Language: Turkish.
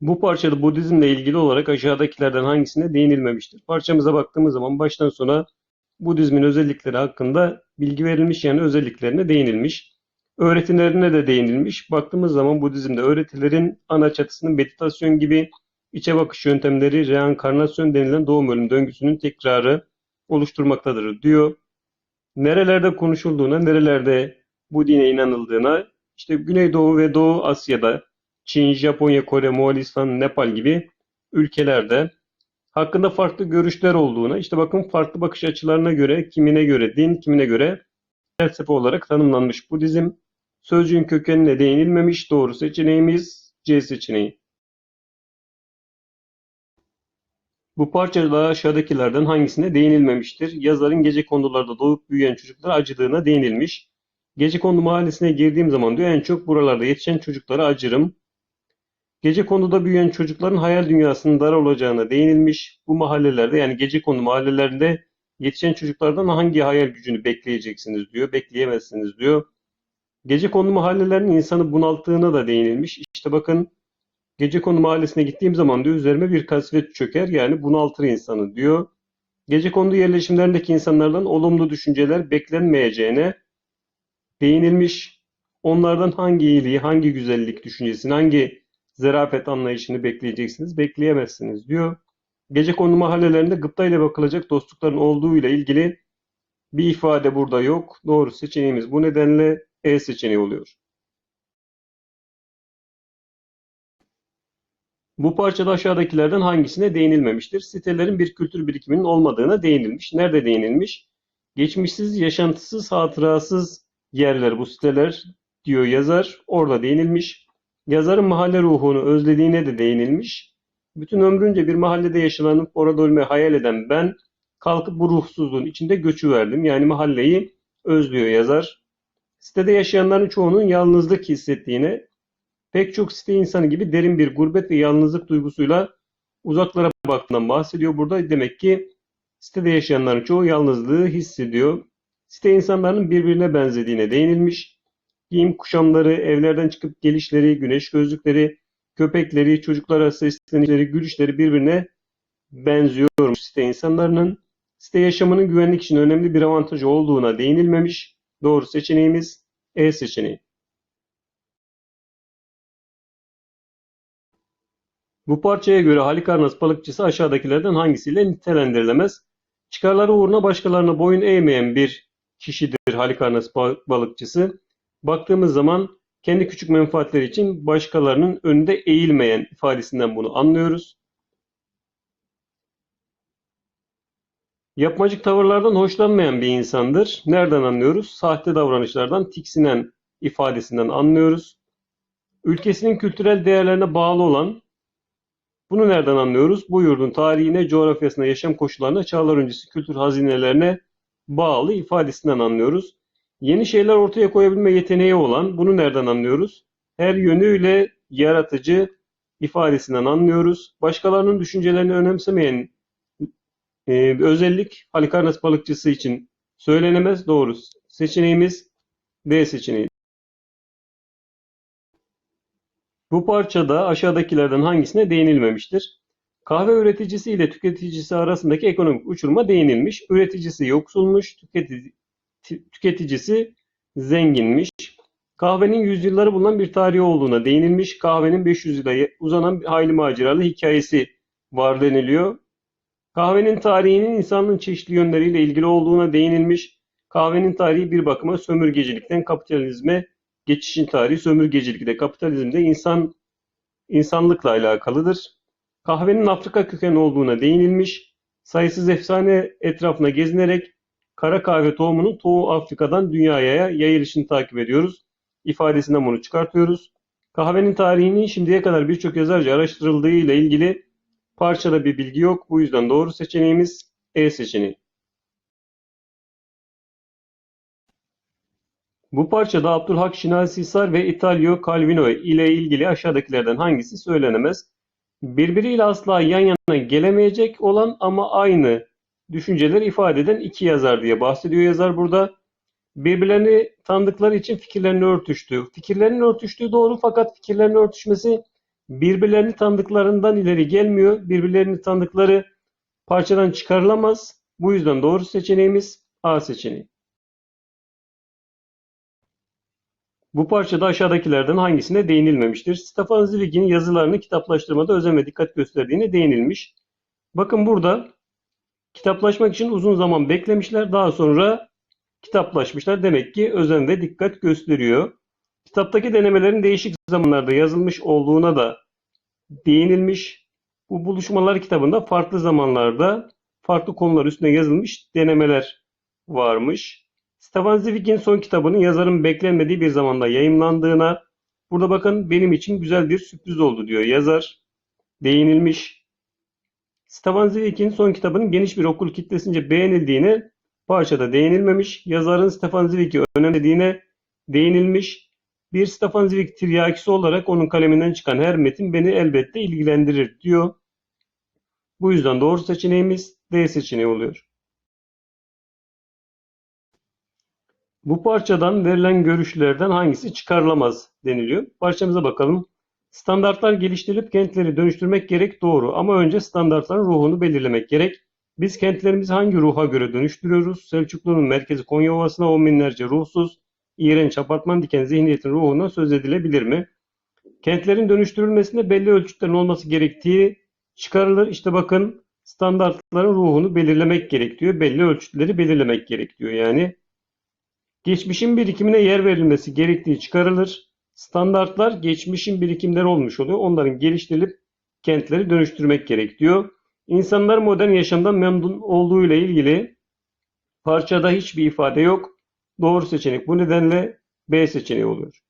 Bu parçada Budizmle ilgili olarak aşağıdakilerden hangisine değinilmemiştir? Parçamıza baktığımız zaman baştan sona Budizmin özellikleri hakkında bilgi verilmiş yani özelliklerine değinilmiş. Öğretilerine de değinilmiş. Baktığımız zaman Budizm'de öğretilerin ana çatısının meditasyon gibi içe bakış yöntemleri reenkarnasyon denilen doğum ölüm döngüsünün tekrarı oluşturmaktadır diyor. Nerelerde konuşulduğuna, nerelerde bu dine inanıldığına, işte Güneydoğu ve Doğu Asya'da, Çin, Japonya, Kore, Moğolistan, Nepal gibi ülkelerde hakkında farklı görüşler olduğuna, işte bakın farklı bakış açılarına göre, kimine göre din, kimine göre felsefe olarak tanımlanmış Budizm. Sözcüğün kökenine değinilmemiş. Doğru seçeneğimiz C seçeneği. Bu parçada aşağıdakilerden hangisine değinilmemiştir? Yazarın gecekondularda doğup büyüyen çocuklara acıdığına değinilmiş. Gecekondu mahallesine girdiğim zaman diyor en çok buralarda yetişen çocuklara acırım. Gecekonduda büyüyen çocukların hayal dünyasının dar olacağına değinilmiş. Bu mahallelerde yani gecekondu mahallelerinde yetişen çocuklardan hangi hayal gücünü bekleyeceksiniz diyor. Bekleyemezsiniz diyor. Gecekondu mahallelerinin insanı bunalttığına da değinilmiş. İşte bakın Gecekondu mahallesine gittiğim zaman diyor üzerime bir kasvet çöker yani bunaltır insanı diyor. Gecekondu yerleşimlerindeki insanlardan olumlu düşünceler beklenmeyeceğine değinilmiş. Onlardan hangi iyiliği, hangi güzellik düşüncesini, hangi zarafet anlayışını bekleyeceksiniz, bekleyemezsiniz diyor. Gecekondu mahallelerinde gıpta ile bakılacak dostlukların olduğu ile ilgili bir ifade burada yok. Doğru seçeneğimiz bu nedenle E seçeneği oluyor. Bu parçada aşağıdakilerden hangisine değinilmemiştir? Sitelerin bir kültür birikiminin olmadığına değinilmiş. Nerede değinilmiş? Geçmişsiz, yaşantısız, hatırasız yerler bu siteler diyor yazar. Orada değinilmiş. Yazarın mahalle ruhunu özlediğine de değinilmiş. Bütün ömrünce bir mahallede yaşanıp orada ölmeyi hayal eden ben kalkıp bu ruhsuzluğun içinde göçü verdim. Yani mahalleyi özlüyor yazar. Sitede yaşayanların çoğunun yalnızlık hissettiğine, pek çok site insanı gibi derin bir gurbet ve yalnızlık duygusuyla uzaklara baktığından bahsediyor. Burada demek ki sitede yaşayanların çoğu yalnızlığı hissediyor. Site insanların birbirine benzediğine değinilmiş. Giyim kuşamları, evlerden çıkıp gelişleri, güneş gözlükleri, köpekleri, çocuklara seslenişleri, gülüşleri birbirine benziyormuş site insanlarının. Site yaşamının güvenlik için önemli bir avantajı olduğuna değinilmemiş. Doğru seçeneğimiz E seçeneği. Bu parçaya göre Halikarnas balıkçısı aşağıdakilerden hangisiyle nitelendirilemez? Çıkarları uğruna başkalarına boyun eğmeyen bir kişidir Halikarnas balıkçısı. Baktığımız zaman kendi küçük menfaatleri için başkalarının önünde eğilmeyen ifadesinden bunu anlıyoruz. Yapmacık tavırlardan hoşlanmayan bir insandır. Nereden anlıyoruz? Sahte davranışlardan tiksinen ifadesinden anlıyoruz. Ülkesinin kültürel değerlerine bağlı olan, bunu nereden anlıyoruz? Bu yurdun tarihine, coğrafyasına, yaşam koşullarına, çağlar öncesi kültür hazinelerine bağlı ifadesinden anlıyoruz. Yeni şeyler ortaya koyabilme yeteneği olan, bunu nereden anlıyoruz? Her yönüyle yaratıcı ifadesinden anlıyoruz. Başkalarının düşüncelerini önemsemeyen e, özellik Halikarnas balıkçısı için söylenemez. Doğru. Seçeneğimiz D seçeneği. Bu parçada aşağıdakilerden hangisine değinilmemiştir? Kahve üreticisi ile tüketicisi arasındaki ekonomik uçuruma değinilmiş. Üreticisi yoksulmuş, tüketici, tüketicisi zenginmiş. Kahvenin yüzyılları bulunan bir tarihi olduğuna değinilmiş. Kahvenin 500 yıla uzanan hayli maceralı hikayesi var deniliyor. Kahvenin tarihinin insanlığın çeşitli yönleriyle ilgili olduğuna değinilmiş. Kahvenin tarihi bir bakıma sömürgecilikten kapitalizme geçişin tarihi sömürgecilikte, kapitalizmde insan insanlıkla alakalıdır. Kahvenin Afrika kökenli olduğuna değinilmiş. Sayısız efsane etrafına gezinerek kara kahve tohumunun Doğu Afrika'dan dünyaya yayılışını takip ediyoruz. İfadesinden bunu çıkartıyoruz. Kahvenin tarihinin şimdiye kadar birçok yazarca araştırıldığı ile ilgili parçada bir bilgi yok. Bu yüzden doğru seçeneğimiz E seçeneği. Bu parçada Abdülhak Şinasi Hisar ve Italio Calvino ile ilgili aşağıdakilerden hangisi söylenemez? Birbiriyle asla yan yana gelemeyecek olan ama aynı düşünceleri ifade eden iki yazar diye bahsediyor yazar burada. Birbirlerini tanıdıkları için fikirlerini örtüştü. Fikirlerinin örtüştüğü doğru fakat fikirlerinin örtüşmesi Birbirlerini tanıdıklarından ileri gelmiyor. Birbirlerini tanıdıkları parçadan çıkarılamaz. Bu yüzden doğru seçeneğimiz A seçeneği. Bu parçada aşağıdakilerden hangisine değinilmemiştir? Stefan Zweig'in yazılarını kitaplaştırmada özen ve dikkat gösterdiğine değinilmiş. Bakın burada kitaplaşmak için uzun zaman beklemişler. Daha sonra kitaplaşmışlar. Demek ki özen ve dikkat gösteriyor. Kitaptaki denemelerin değişik zamanlarda yazılmış olduğuna da değinilmiş. Bu buluşmalar kitabında farklı zamanlarda farklı konular üstüne yazılmış denemeler varmış. Stefan Zweig'in son kitabının yazarın beklenmediği bir zamanda yayımlandığına, burada bakın benim için güzel bir sürpriz oldu diyor yazar. Değinilmiş. Stefan Zweig'in son kitabının geniş bir okul kitlesince beğenildiğine parçada değinilmemiş. Yazarın Stefan Zweig'i önemlediğine değinilmiş. Bir Stefan Zweig tiryakisi olarak onun kaleminden çıkan her metin beni elbette ilgilendirir diyor. Bu yüzden doğru seçeneğimiz D seçeneği oluyor. Bu parçadan verilen görüşlerden hangisi çıkarılamaz deniliyor. Parçamıza bakalım. Standartlar geliştirilip kentleri dönüştürmek gerek doğru ama önce standartların ruhunu belirlemek gerek. Biz kentlerimizi hangi ruha göre dönüştürüyoruz? Selçuklu'nun merkezi Konya Ovası'na on binlerce ruhsuz, iğrenç apartman diken zihniyetin ruhuna söz edilebilir mi? Kentlerin dönüştürülmesinde belli ölçütlerin olması gerektiği çıkarılır. İşte bakın standartların ruhunu belirlemek gerek diyor. Belli ölçütleri belirlemek gerek diyor yani. Geçmişin birikimine yer verilmesi gerektiği çıkarılır. Standartlar geçmişin birikimleri olmuş oluyor. Onların geliştirilip kentleri dönüştürmek gerek diyor. İnsanlar modern yaşamdan memnun olduğu ile ilgili parçada hiçbir ifade yok. Doğru seçenek bu nedenle B seçeneği oluyor.